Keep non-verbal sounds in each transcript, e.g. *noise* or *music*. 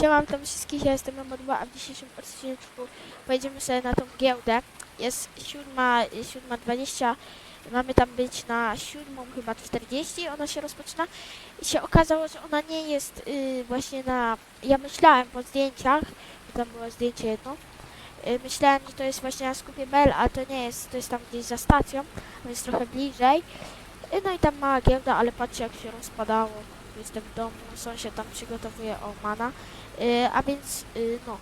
Siema, witam wszystkich, ja jestem Memo2, a w dzisiejszym odcinku pojedziemy sobie na tą giełdę. Jest siódma, siódma 20, mamy tam być na siódmą chyba 40, ona się rozpoczyna. I się okazało, że ona nie jest y, właśnie na... Ja myślałem po zdjęciach, bo tam było zdjęcie jedno, y, myślałem, że to jest właśnie na skupie Bell, a to nie jest, to jest tam gdzieś za stacją, więc trochę bliżej. Y, no i tam mała giełda, ale patrzcie jak się rozpadało. Jestem w domu, sąsiad tam przygotowuje o mana. Y, a więc y, no,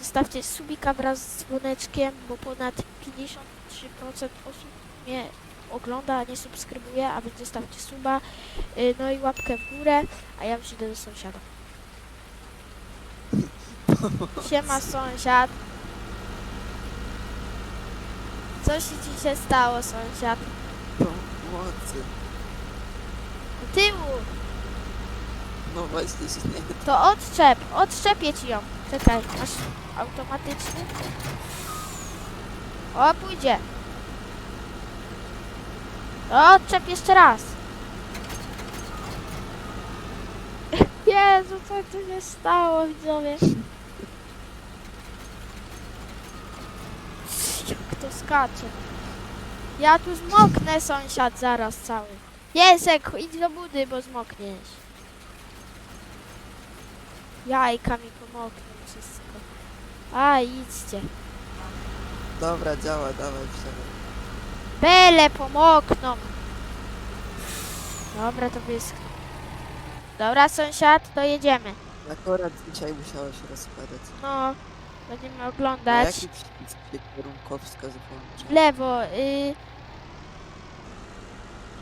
zostawcie subika wraz z dzwoneczkiem, bo ponad 53% osób mnie ogląda, a nie subskrybuje, a więc zostawcie suba, y, no i łapkę w górę, a ja już idę do sąsiada. *laughs* Siema sąsiad. Co się się stało sąsiad? Pomocy. Do tyłu! No właśnie się nie... To odczep, odczepię ci ją. Czekaj, masz automatyczny? O, pójdzie. To odczep jeszcze raz. *laughs* Jezu, co tu się stało, widzowie? Jak to skacze. Ja tu zmoknę, sąsiad, zaraz cały. Jesek, idź do budy, bo zmokniesz. Jajka mi pomogą wszystko. A, idźcie. Dobra, działa, dawaj, wsiadaj. Bele pomogną. Dobra, to wyschną. Dobra, sąsiad, to jedziemy. Akurat dzisiaj musiało się rozkładać. No, będziemy oglądać. jaki przycisk się kierunkowskaz włącza? W lewo, y...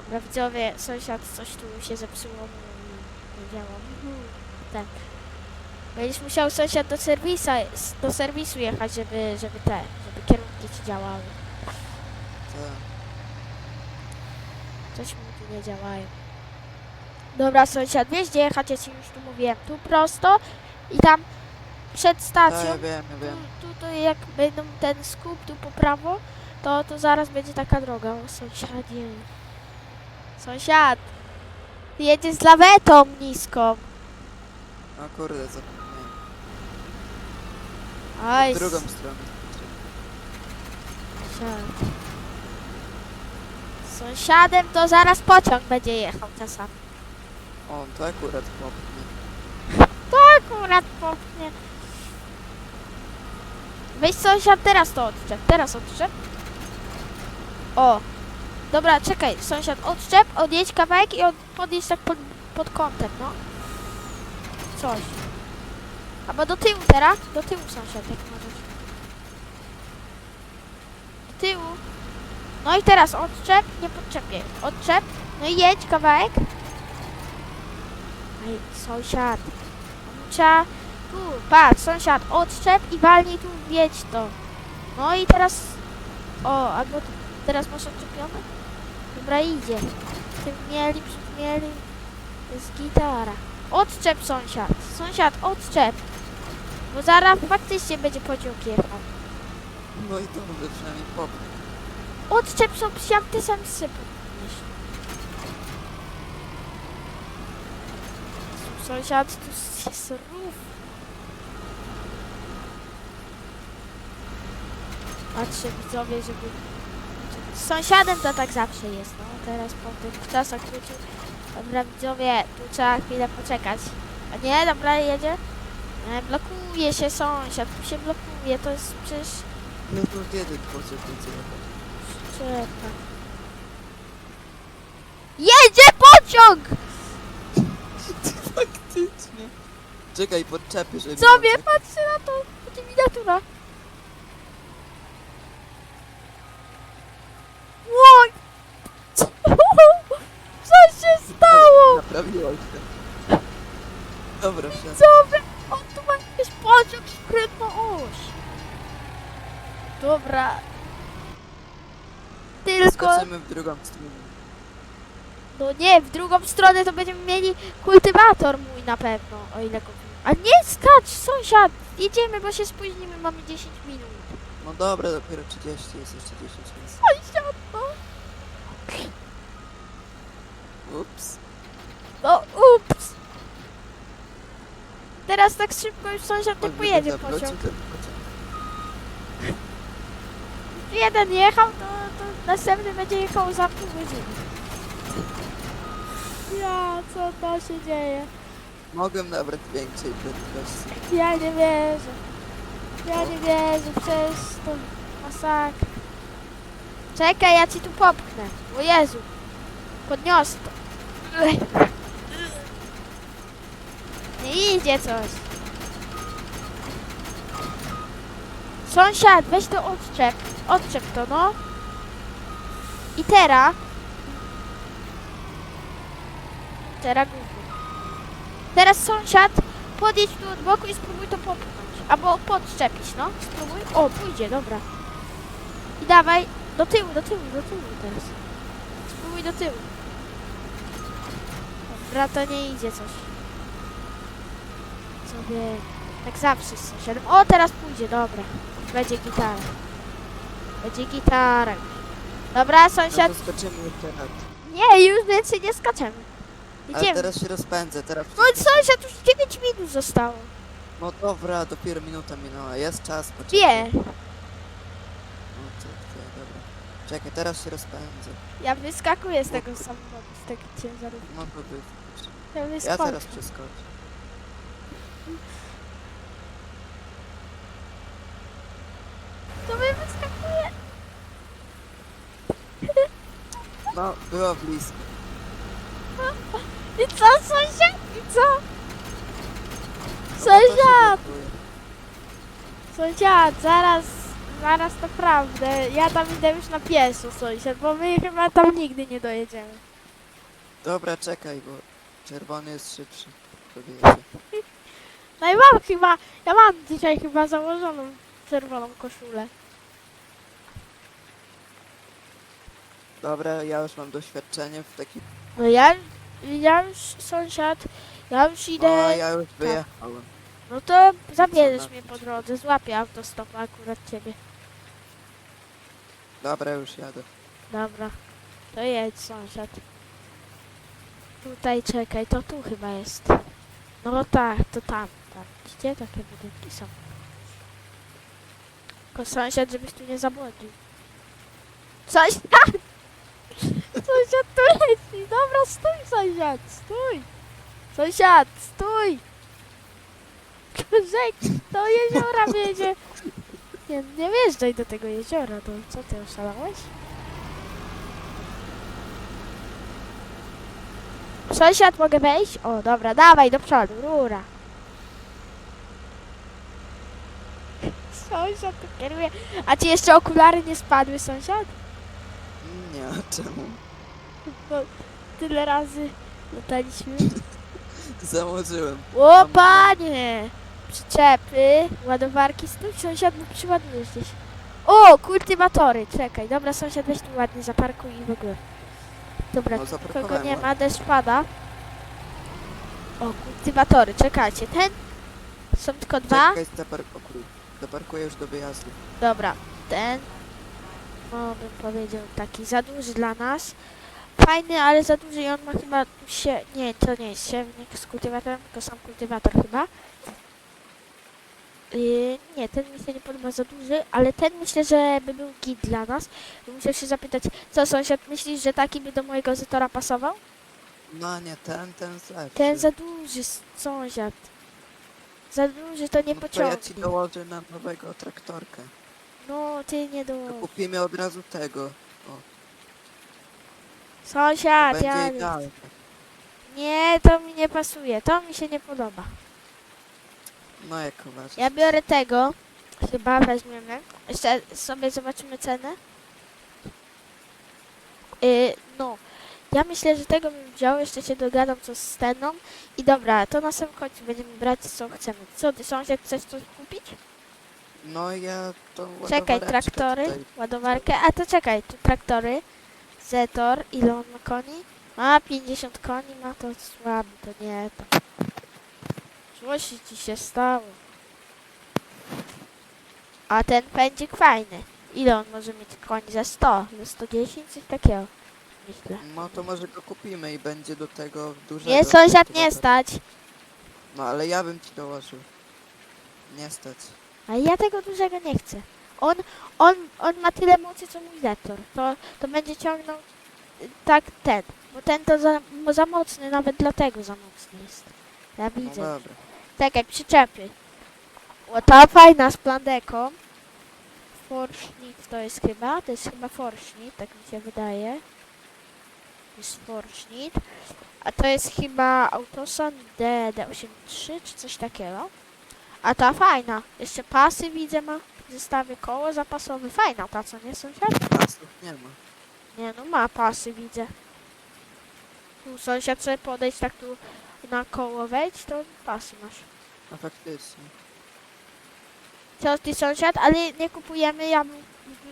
Dobra, widzowie, sąsiad coś tu się zepsuło mu i nie działa. Mhm, Ten. Będziesz musiał sąsiad do serwisa, do serwisu jechać, żeby, żeby te, żeby kierunki ci działały. Tak. Coś mu tu nie działają. Dobra, sąsiad, wiesz gdzie jechać? Ja ci już tu mówiłem. Tu prosto i tam przed Tak, stacją. ja wiem, ja wiem. tu, tu jak będą ten skup tu po prawo, to, to zaraz będzie taka droga. O, sąsiadzie. Sąsiad! Ty jedziesz z lawetą niską. O kurde, zapomniałem. Oj, W drugą stronę. sąsiad. Sąsiadem to zaraz pociąg będzie jechał czasami. O, to akurat chłopnie. To akurat popchnie. Weź sąsiad, teraz to odczep, teraz odczep. O. Dobra, czekaj, sąsiad, odczep, odjedź kawałek i od, podjedź tak pod, pod kątem, no. Coś. Albo do tyłu teraz, do tyłu sąsiad, jak możesz. Do tyłu. No i teraz odczep, nie podczepię. Odczep, no i jedź kawałek. Ej, sąsiad. Trzeba tu, patrz, sąsiad, odczep i walnij tu, wiedź to. No i teraz, o, albo tu, teraz masz odczepione? Dobra, idzie. Tym mieli, mieli, jest gitara. Odczep sąsiad, sąsiad, odczep. Bo zaraz faktycznie będzie pociąg jechał. No i dobrze, przynajmniej popnę. Odczep sąsiad, ty sam sypy. Sąsiad, tu jest rów. Patrzę widzowie, żeby... Z sąsiadem to tak zawsze jest, no. Teraz po tych czasach wrócił. Dobra widzowie, tu trzeba chwilę poczekać. A nie, dobra, jedzie. E, blokuje się sąsiad, tu się blokuje, to jest przecież... No to kiedy pociąg będzie jechać? Czekaj. Jedzie pociąg! Faktycznie. Czekaj, podczepię, żeby... Sobie, patrzcie na to! Będzie miniatura. Łoj! Co? Co się stało? Naprawiło się. Dobra, wsiadaj. Co wy? On tu ma jakiś pociąg szkrętną oś. Dobra. Tylko... Skaczemy w drugą stronę. No nie, w drugą stronę to będziemy mieli kultywator mój na pewno, o ile go... A nie skacz, sąsiad! Jedziemy, bo się spóźnimy, mamy 10 minut. No dobra, dopiero 30, jest jeszcze 10 minut. Sąsiad, no! Ups. No ups! Teraz tak szybko już sąsiad nie pojedzie pociąg. *laughs* Jeden jechał, to, to następny będzie jechał za pół godziny. Ja, co to się dzieje? Mogłem nabrać większej prędkości. Ja nie wierzę. Ja nie wierzę, przecież to masakra. Czekaj, ja ci tu popchnę. O Jezu. Podniosę to. Idzie coś. Sąsiad, weź to odczep. Odczep to, no. I teraz. Teraz. Teraz sąsiad, podjedź tu od boku i spróbuj to popchnąć. Albo podczepić, no. Spróbuj. O, pójdzie, dobra. I dawaj do tyłu, do tyłu, do tyłu teraz. Spróbuj do tyłu. Dobra, to nie idzie coś. Sobie tak zawsze z sąsiadem. O, teraz pójdzie, dobra. Będzie gitara. Będzie gitara. Dobra, No sąsiad. to skoczymy jeszcze raz. Nie, już więcej nie skaczemy. Ale Idziemy. teraz się rozpędzę, teraz... No sąsiad, już 9 minut zostało. No dobra, dopiero minuta minęła, jest czas, poczekaj. Wie. No to, dobra. Czekaj, teraz się rozpędzę. Ja wyskakuję z tego samochodu, z takiej ciężarówki. No to. Ja Ja wyskakuję. teraz przeskoczę. To my wyskakuje. No, było blisko. I co, sąsiad? I co? Sąsiad! Sąsiad, zaraz, zaraz naprawdę. Ja tam idę już na pieszo, sąsiad, bo my chyba tam nigdy nie dojedziemy. Dobra, czekaj, bo czerwony jest szybszy. Kobiecie. No i mam chyba, ja mam dzisiaj chyba założoną czerwoną koszulę. Dobra, ja już mam doświadczenie w takim... No ja, ja już, sąsiad, ja już O, idę. ja już wyjechałem. No to zabierzesz mnie po drodze, złapię autostopa akurat ciebie. Dobra, już jadę. Dobra, to jedź sąsiad. Tutaj czekaj, to tu chyba jest. No tak, to tam, tam. Gdzie takie budynki są? Tylko sąsiad, żebyś tu nie zabłądził. Sąsiad! *laughs* Sąsiad tu leci! Dobra, stój sąsiad, stój! Sąsiad, stój! Rzek, do jeziora wiedzie. Nie, nie wjeżdżaj do tego jeziora, to co ty oszalałeś? Sąsiad, mogę wejść? O, dobra, dawaj do przodu, rura. Sąsiad tu kieruje. A ci jeszcze okulary nie spadły, sąsiad? Nie, czemu? Bo tyle razy lataliśmy. *laughs* Założyłem. O, panie! Przyczepy, ładowarki, stój sąsiad, bo przyładujesz gdzieś. O, kultywatory, czekaj, dobra sąsiad, weź tu ładnie zaparkuj i w ogóle. Dobra, No, tu zaparkowałem nie ładnie. ma, deszcz pada. O, kultywatory, czekajcie, ten? Są tylko dwa? Czekaj. Zaparkuję już do wyjazdu. Dobra, ten, no bym powiedział, taki za duży dla nas. Fajny, ale za duży i on ma chyba się, nie, to nie jest siewnik z kultywatorem, tylko sam kultywator chyba. Yy, nie, ten mi się nie podoba za duży, ale ten myślę, że by był git dla nas. Muszę się zapytać, co sąsiad, myślisz, że taki by do mojego Zetora pasował? No nie, ten, ten lepszy. Ten za duży, sąsiad. Za duży to nie no to ja ci pociągnie. dołożę na nowego traktorkę. No, ty nie To do... kupimy od razu tego. Sąsiad, Będzie ja nie idealnie. Nie, to mi nie pasuje. To mi się nie podoba. No jak uważasz? Ja biorę tego. Chyba weźmiemy. Jeszcze sobie zobaczymy cenę. Yy, no. Ja myślę, że tego bym wziął. Jeszcze się dogadam co z ceną. I dobra, to na samym końcu będziemy brać co chcemy. Co ty sąsiad chcesz coś kupić? No ja to Czekaj, traktory, ładowarkę. A to czekaj, tu traktory. Zetor, ile on ma koni? Ma 50 koni, ma to słaby, to nie to. Coś ci się stało. A ten pędzik fajny. Ile on może mieć koni? Za 100? Za 110? Coś takiego. Myślę. No to może go kupimy i będzie do tego dużego. Nie, sąsiad nie stać. No ale ja bym ci dołożył. Nie stać. A ja tego dużego nie chcę. On, on, on ma tyle mocy co mój Zetor. To, to będzie ciągnął y, tak ten. Bo ten to za, mo- za mocny, nawet dlatego za mocny jest. Ja No widzę. dobra. Czekaj, przyczepy. O, ta fajna z plandeką. Forsznik to jest chyba, to jest chyba forsznik, tak mi się wydaje. Jest forsznik. A to jest chyba Autosan DD83 czy coś takiego. A ta fajna. Jeszcze pasy widzę ma. Zestawy koło zapasowe. Fajna ta, co nie sąsiad? Pasów nie ma. Nie no, ma pasy widzę. Tu sąsiad sobie podejść tak tu na koło wejdź, to pasy masz. No faktycznie. Co ty sąsiad? Ale nie kupujemy, ja bym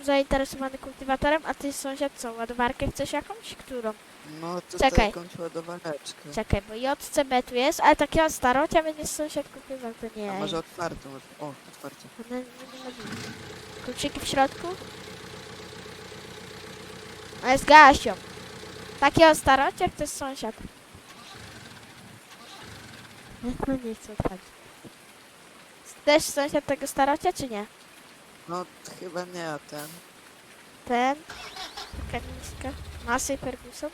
zainteresowany kultywatorem, a ty sąsiad co, ładowarkę chcesz jakąś? Którą? No to Czekaj. jakąś ładowareczkę. Czekaj, bo JCB tu jest, ale takiego starocia będzie sąsiad kupywał, to nie. A może otwartą? O, otwarcie. One nie niemożliwe. Kluczyki w środku? Ale z Gasią. Takiego starocia to jest sąsiad. No nie chcę odpalić. Też sąsiad tego starocia, czy nie? No t- chyba nie, a ten. Ten. Taka niska. Masy Ferguson.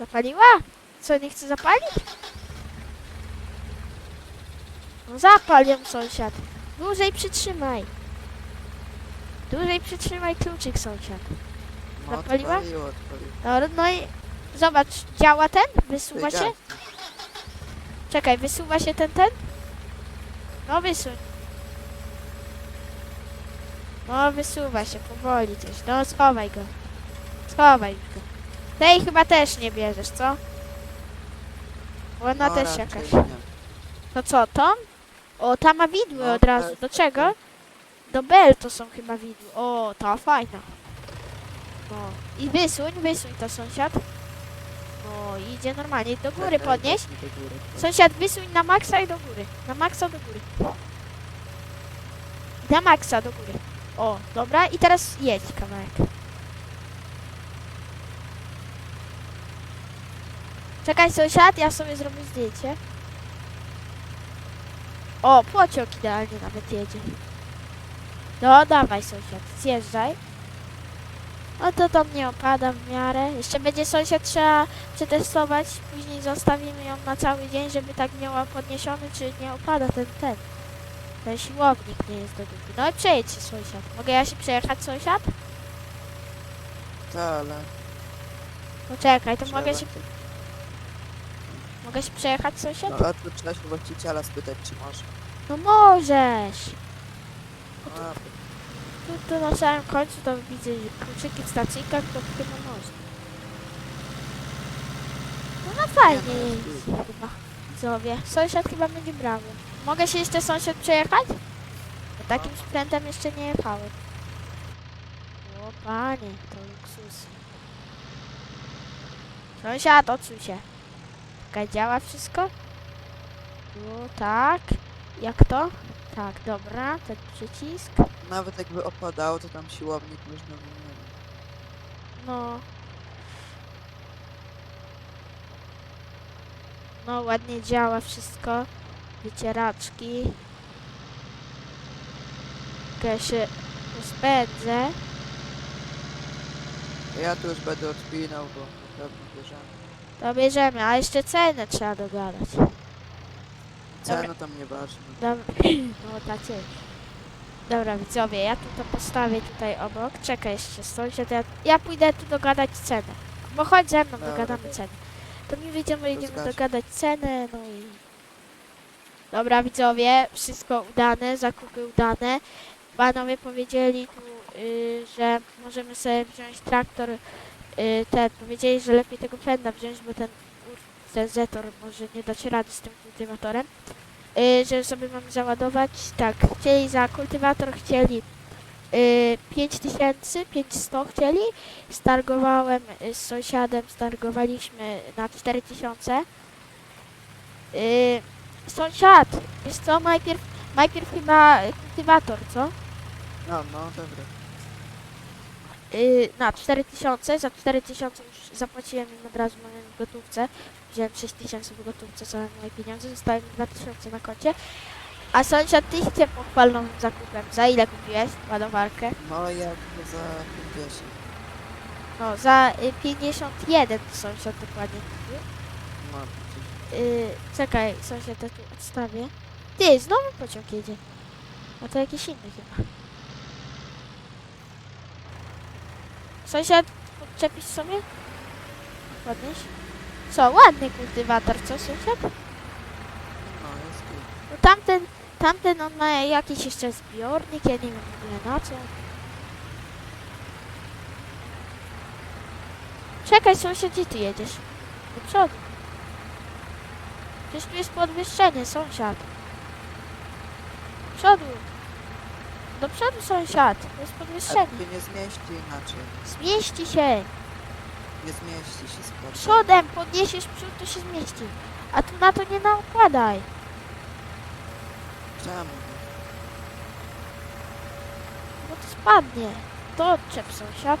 Zapaliła? Co, nie chce zapalić? No zapal ją sąsiad. Dłużej przytrzymaj. Dłużej przytrzymaj kluczyk sąsiad. No Zapaliła? odpaliło, odpaliło. Dobra, no i zobacz, działa ten? Wysuwa się? Czekaj, wysuwa się ten ten? No wysuń. No wysuwa się powoli coś. No schowaj go. Schowaj go. Tej chyba też nie bierzesz, co? Bo ona No, też raczej jakaś. nie. To co, tą? O, ta ma widły No, od razu. tak, Do tak, czego? tak. Do bel to są chyba widły. O, ta fajna. No. I wysuń, wysuń to sąsiad. No, idzie normalnie. Do góry Czekaj, podnieś. do góry. Sąsiad, wysuń na maksa i do góry. Na maksa do góry. Na maksa do góry. O, dobra. I teraz jedź kawałek. Czekaj sąsiad, ja sobie zrobię zdjęcie. O, pociąg idealnie nawet jedzie. No, dawaj sąsiad, zjeżdżaj. No to tam nie opada w miarę. Jeszcze będzie sąsiad trzeba przetestować. Później zostawimy ją na cały dzień, żeby tak miała podniesiony, czy nie opada ten, ten. Ten siłownik nie jest do dupy. No i przejedź się sąsiad. Mogę ja się przejechać sąsiad? Ta, ale... Poczekaj, to trzeba mogę się, ty- mogę się przejechać sąsiad? No a tu trzeba się właściciela spytać, czy może. No możesz! A, Tu, tu na samym końcu to widzę kluczyki w stacyjkach, to chyba można. No no fajnie Nie, no, jest chyba. Widzowie. Sąsiad chyba będzie brawy. Mogę się jeszcze sąsiad przejechać? Bo takim sprzętem jeszcze nie jechałem. O panie, to luksus. Sąsiad, odsuń się. Czekaj, działa wszystko? No tak. Jak to? Tak, dobra, ten przycisk. nawet jakby opadało, to tam siłownik można wymienić. No. No, ładnie działa wszystko. Wycieraczki. Ja się rozpędzę. Ja tu już będę odpinał, bo na pewno bierzemy. To bierzemy, a jeszcze cenę trzeba dogadać. Cena tam nieważna. Dobra, *clears throat* no tacie. Dobra, widzowie, ja tu to postawię tutaj obok. Czekaj jeszcze, sąsiad, ja, ja pójdę tu dogadać cenę. Bo chodź ze mną, Dobra. dogadamy cenę. To mi wyjdziemy, idziemy zgadza. dogadać cenę, no i... Dobra, widzowie, wszystko udane, zakupy udane. Panowie powiedzieli tu, y, że możemy sobie wziąć traktor, y, ten, powiedzieli, że lepiej tego fenda wziąć, bo ten, ten Zetor może nie dać rady z tym kultywatorem. Y, że sobie mamy załadować, tak, chcieli za kultywator, chcieli y, 5000, 500 chcieli, stargowałem y, z sąsiadem, stargowaliśmy na 4000. Y, sąsiad, wiesz co, najpierw, najpierw chyba kultywator, co? No, no, dobra. Yy, na 4000, za 4000 już zapłaciłem im od razu moją gotówce, wziąłem 6000 w gotówce, całe moje pieniądze, zostały mi 2000 na koncie, a sąsiad, ty się pochwal nowym zakupem, za ile kupiłeś ładowarkę? No jak za 50. No, za y, 51 sąsiad dokładnie kupił. No, Yy, czekaj, sąsiad, ja tu odstawię. Ty, znowu pociąg jedzie. A to jakiś inny chyba. Sąsiad, podczepisz sobie? Podnieś. Co, ładny kultywator, co sąsiad? no jest tu. No tamten, tamten on ma jakiś jeszcze zbiornik, ja nie wiem w ogóle na co. Czekaj sąsiad, gdzie ty jedziesz? Do przodu. Przecież tu jest podwyższenie, sąsiad. Do przodu. Do przodu sąsiad, jest A podwyższenie. tu nie zmieści inaczej. Zmieści się. Nie zmieści się sprawdza. Przodem podniesiesz przód, to się zmieści. A tu na to nie nakładaj. Czemu? Bo to spadnie. To odczep sąsiad.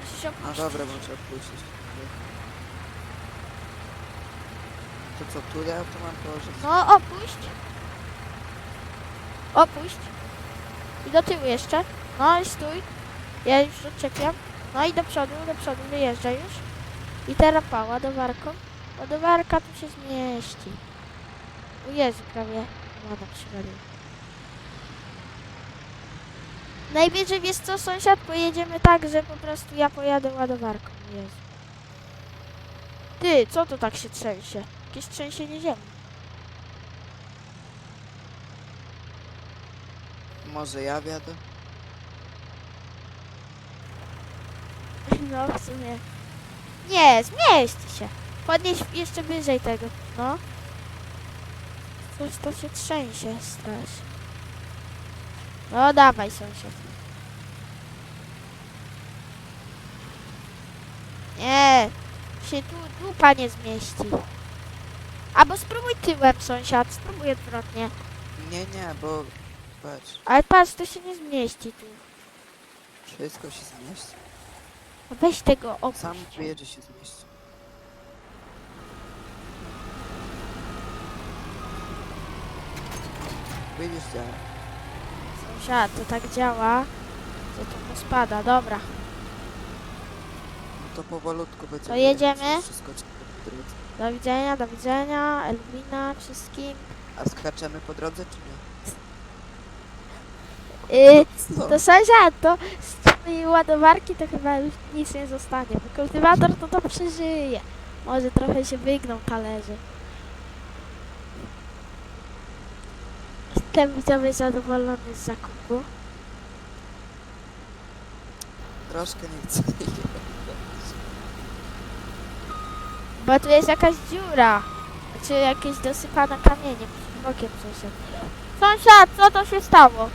Musisz No opuścić. dobra, muszę opuścić. To co, tu ja to mam położyć? No opuść. Opuść. I do tyłu jeszcze. No i stój. Ja już odczepiam. No i do przodu, do przodu wyjeżdża już. I teraz pa, ładowarką. Ładowarka tu się zmieści. O Jezu, prawie ładno przywalił. Najwyżej wiesz co, sąsiad, pojedziemy tak, że po prostu ja pojadę ładowarką. Jezu. Ty, co to tak się trzęsie? Jakieś trzęsienie ziemi. Może ja wiadę? No w sumie. Nie, zmieści się. Podnieś jeszcze wyżej tego. No. Coś to się trzęsie strasznie. No dawaj sąsiad. Nie. Się tu dupa nie zmieści. Albo spróbuj tyłem sąsiad. Spróbuj odwrotnie. Nie, nie, bo... Patrz, Ale patrz, to się nie zmieści tu. wszystko się zmieści. No Weź tego opuść. Sam czuję, że się zmieści. Widzisz, działa. Sąsiad, to tak działa, że to mu spada. Dobra. No to powolutku będzie. To jedziemy? Wszystko ci po drodze. Do widzenia, do widzenia. Elwina, wszystkim. A skaczemy po drodze, czy nie? Yy, to sąsiad, to z twojej ładowarki to chyba już nic nie zostanie. Bo kultywator to to przeżyje. Może trochę się wygną talerze. Jestem widzowie zadowolony z zakupu. Troszkę nie chcę. Bo tu jest jakaś dziura. Czy jakieś dosypane kamieniem. Bokiem sąsiad. Sąsiad, co to się stało?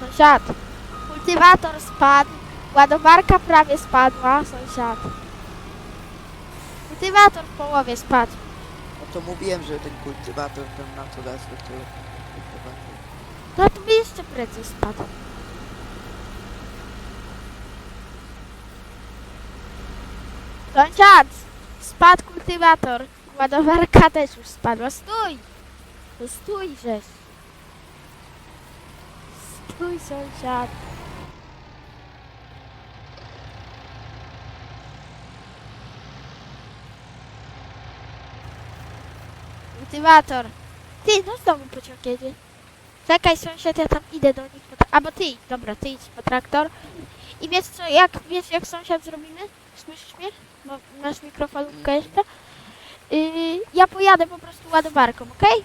Sąsiad. Kultywator spadł. Ładowarka prawie spadła, sąsiad. Kultywator w połowie spadł. No to mówiłem, że ten kultywator ten na to do tyłu. Kultywator. No to by jeszcze prędzej spadł. Sąsiad! Spadł kultywator. Ładowarka też już spadła. Stój! No stój, żeś. Stój, sąsiad. Kultywator. Ty, no znowu pociąg jedzie. Czekaj sąsiad, ja tam idę do nich. Albo ty idź, dobra, ty idź po traktor. I wiesz co, jak, wiesz jak sąsiad zrobimy? Słyszysz mnie? Bo masz mikrofalówkę jeszcze? Yy, ja pojadę po prostu ładowarką, okej?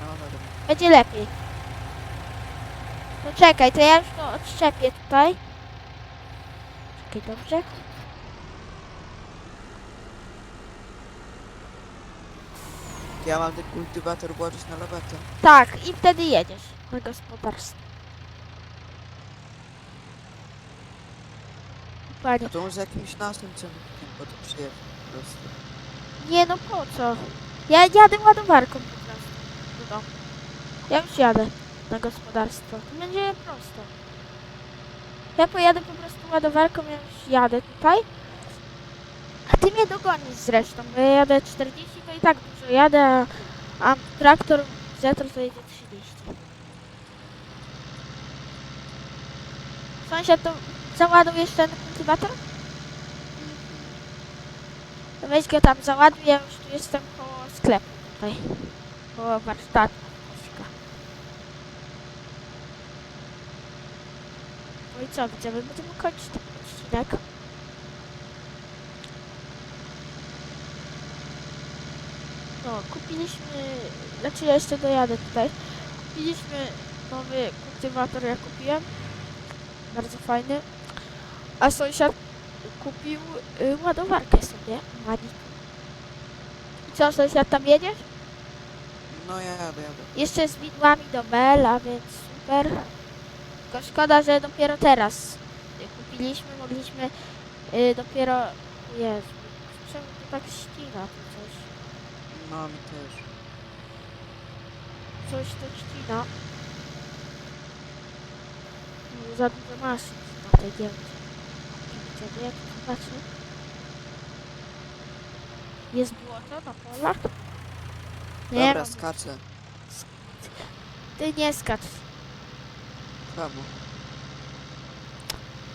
No dobra. Będzie lepiej. No czekaj, to ja już to odszczepię tutaj. Czekaj, dobrze? Ja mam ten kultywator włożyć na lawetę. Tak, i wtedy jedziesz na gospodarstwo. Panie, A to może jakimś naszym ciągnikiem, bo to przyjedzie po prostu. nie no po co? Ja jadę ładowarką po prostu domu. Ja już jadę na gospodarstwo. To będzie prosto. Ja pojadę po prostu ładowarką, ja już jadę tutaj. A ty mnie dogonisz zresztą, bo ja jadę 40, to i tak dużo jadę, a, traktor Zetro to jedzie 30. Sąsiad, to załadujesz ten kultywator? To weź go tam załaduj, ja już tu jestem koło sklepu tutaj. Koło warsztatu. No i co, widzowie, będziemy kończyć ten odcinek. No, kupiliśmy, znaczy ja jeszcze dojadę tutaj. Kupiliśmy nowy kultywator, ja kupiłem. Bardzo fajny. A sąsiad kupił y, ładowarkę sobie. Mani. I co, sąsiad tam jedziesz? No ja jadę, jadę. Jeszcze z widłami do Bella, więc super. Tylko szkoda, że dopiero teraz kupiliśmy, mogliśmy y, dopiero... Jezu, czemu to tak ścina tu coś? Mi też. Coś to ścina. No, za dużo maszyn na tej giełdzie. Widzę, jak to zobaczę. Jest błoto na polach? Nie Dobra, mam. skaczę. Ty nie skacz. Prawo.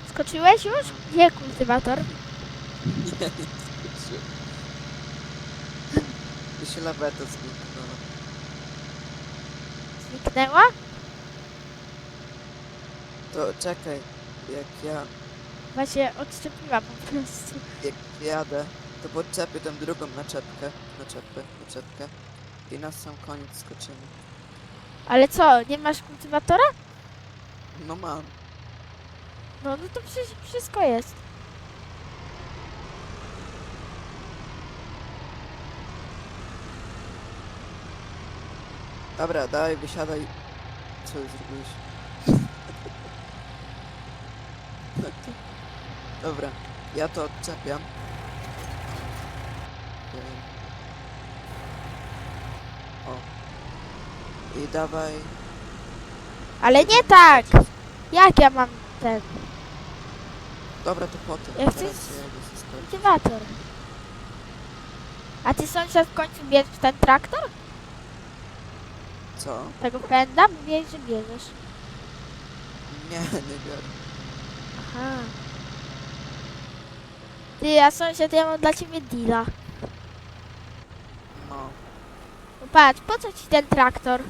Skoczyłeś już? Gdzie kultywator? Nie, nie skoczyłem. Mi się laweta zniknęła. Zniknęła? To czekaj, jak ja, Właśnie odszczepiła po prostu. jak jadę, to podczepię tą drugą naczepkę, naczepkę, naczepkę i na sam koniec skoczymy. Ale co, nie masz kultywatora? No mam. No, no to przecież wszystko jest. Dobra, daj, wysiadaj. Co zrobiłeś? *laughs* Dobra, ja to odczepiam. Ym. O. I dawaj. Ale nie tak! Jak ja mam ten Dobra, to potem. Ja chcę Teraz z- ja idę ze skokiem. kultywator? A ty sąsiad w końcu bierzesz ten traktor? Co? Tego pęda? Mówiłeś, że bierzesz. Nie, *laughs* nie biorę. Aha. Ty, a sąsiad, ja mam dla ciebie deala. No. No patrz, po co ci ten traktor?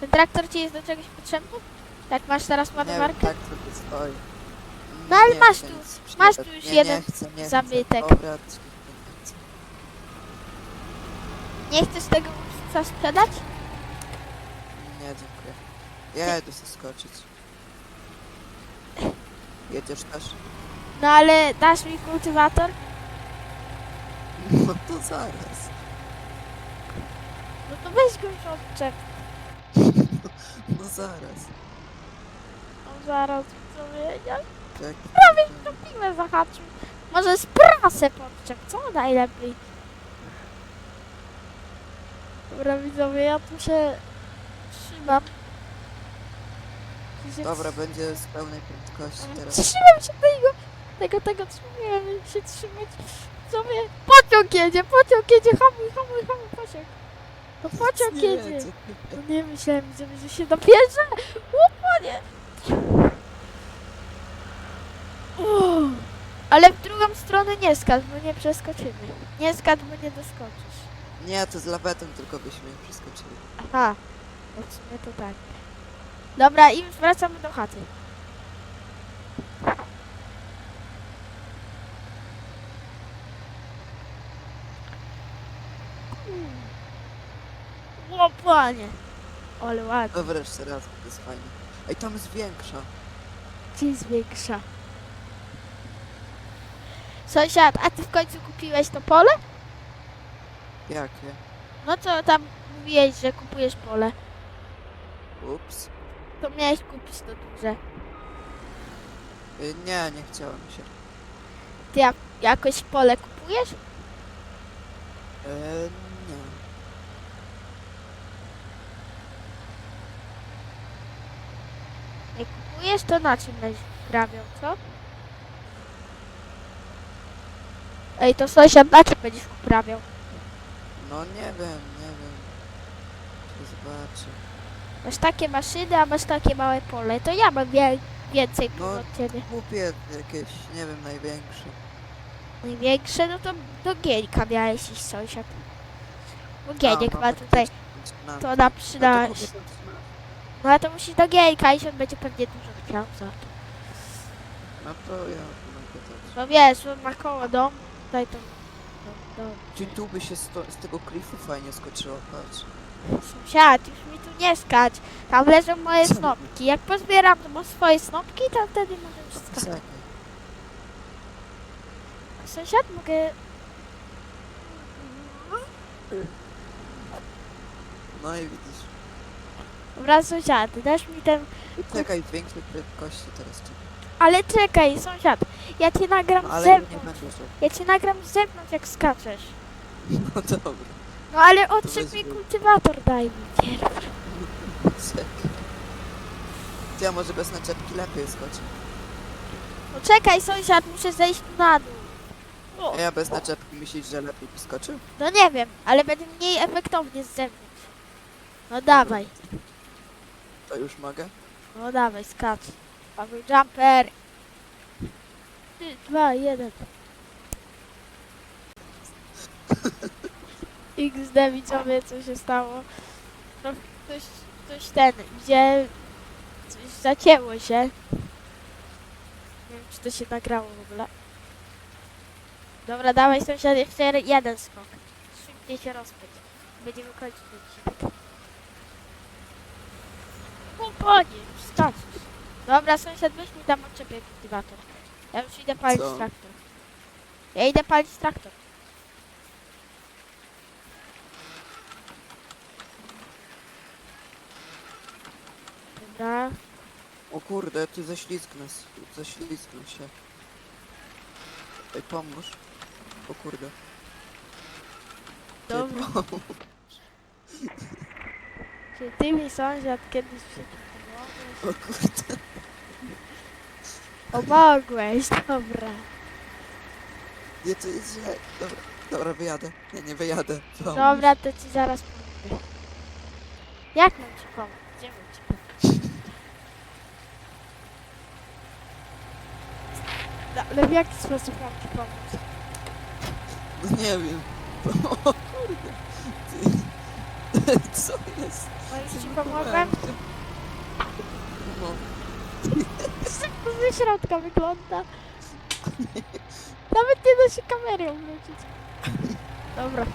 Ten traktor ci jest do czegoś potrzebny? Jak masz teraz Nie ładowarkę? tak sobie stoi. No ale Nie masz chcę tu- nic masz tu już nie, jeden nie chcę, nie zabytek. Chcę. Dobra, nie chcę. Nie chcesz tego ursusa sprzedać? Nie, dziękuję. Ja jedę się skoczyć. Jedziesz też? No ale dasz mi kultywator? *laughs* No to zaraz. No to weź go już odczep. *laughs* No zaraz. Zaraz, co ja Tak. prawie to piłę zahaczył. Może z prasę podczep, co najlepiej? Dobra widzowie, ja tu się trzymam. Dobra, będzie z pełnej prędkości teraz. Trzymam się tego, tego, tego, trzymam się trzymać. Co mnie? Pociąg jedzie, pociąg jedzie, hamuj, hamuj, hamuj, pociąg. No pociąg jedzie. No nie myślałem, że, że się dopierze. O panie. Uff. Ale w drugą stronę nie skacz, bo nie przeskoczymy. Nie skacz, bo nie doskoczysz. Nie, to z lawetą tylko byśmy przeskoczyli. Aha, no w sumie to tak. Dobra, i wracamy do chaty. O panie! Ale ładnie. Dobra, jeszcze raz, bo to jest fajnie. Ej, tam jest większa. Gdzie jest większa? Sąsiad, a ty w końcu kupiłeś to pole? Jakie? No to tam mówiłeś, że kupujesz pole. Ups. To miałeś kupić to duże. Y, Nie, nie chciałem się. Ty jak, jakoś pole kupujesz? E, nie. Planujesz, to na czym będziesz uprawiał, co? Ej, to sąsiad na czym będziesz uprawiał? No nie wiem, nie wiem. To zobaczę. Masz takie maszyny, a masz takie małe pole. To ja mam wie więcej No. no. od ciebie. Głupie jakieś, nie wiem, największe. Największe, no to do Gieńka miałeś iść sąsiad. Bo A, Gieniek no ma tutaj, Na- to na no to przyda... kupię. No a to musisz do Gieńka i on będzie pewnie dużo chciał za to. No to ja mogę to. No wiesz, on ma koło domu, tutaj to... Czy tu by się z, to, z tego klifu fajnie skoczyło, patrz. Sąsiad, już mi tu nie skacz. Tam leżą moje Co? snopki. Jak pozbieram to swoje snopki, to wtedy możesz skakać. Sąsiad, mogę... No i widzisz. Dobra, sąsiad, dasz mi ten... Czekaj, większej prędkości teraz. Ale czekaj, sąsiad, ja cię nagram No, z ale ja nie zewnątrz. będę. Ja cię nagram z zewnątrz, jak skaczesz. *laughs* No dobra. No ale weź mi go. kultywator, daj mi pierw. *laughs* Czekaj. Ty, Ja może bez naczepki lepiej skoczę. No czekaj, sąsiad, muszę zejść na dół. O, A ja bez naczepki myślisz, że lepiej by skoczył? no nie wiem, ale będzie mniej efektownie z zewnątrz. No dawaj, To już mogę? no dawaj, skacz. Paweł jumper. 3, 2, 1. XD widzowie, co się stało? No coś ten, gdzie coś zacięło się. Nie wiem, czy to się nagrało w ogóle. Dobra, dawaj sąsiad, jeszcze jeden skok. Szybciej się rozpędź. Będziemy kończyć ten. Już skaczesz. Dobra, sąsiad, weź mi tam odczepię kultywator. Ja już idę palić Co? traktor. Ja idę palić traktor. Dobra. O kurde, ty ześlizgnę, s- ześlizgnę się. Ej, pomóż. O kurde. Ty Dobra. pomóż. Czy ty mi sąsiad kiedyś pomogłeś? O kurde. Pomogłeś, dobra. Nie, to jest źle. Dobra, dobra, wyjadę. Nie, nie wyjadę. Pomóż. Dobra, to ci zaraz pomogę. Jak mam ci pomóc? Gdzie mam ci pomóc? No, ale w jaki sposób mam ci pomóc? No nie wiem. *laughs* O kurde. Ty. *laughs* Co jest? No już ci pomogłem? No. To *laughs* ze środka wygląda? Nawet nie da się kamery obrócić. Dobra.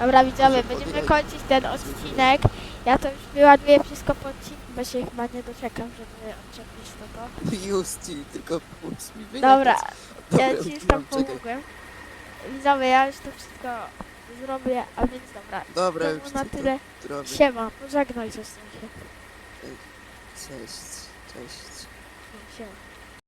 Dobra widzowie, Może będziemy kończyć ten odcinek. Ja to już wyładuję wszystko po odcinku, bo się chyba nie doczekam, żeby odczepić to. Już ci, tylko pomóż mi wyjechać. Dobra, ja ci już tam pomogłem. Widzowie, ja już to wszystko zrobię, a więc dobra. Dobra, To już na to tyle. zrobię. Siema, pożegnaj się z tym się. Cześć, cześć. Siema.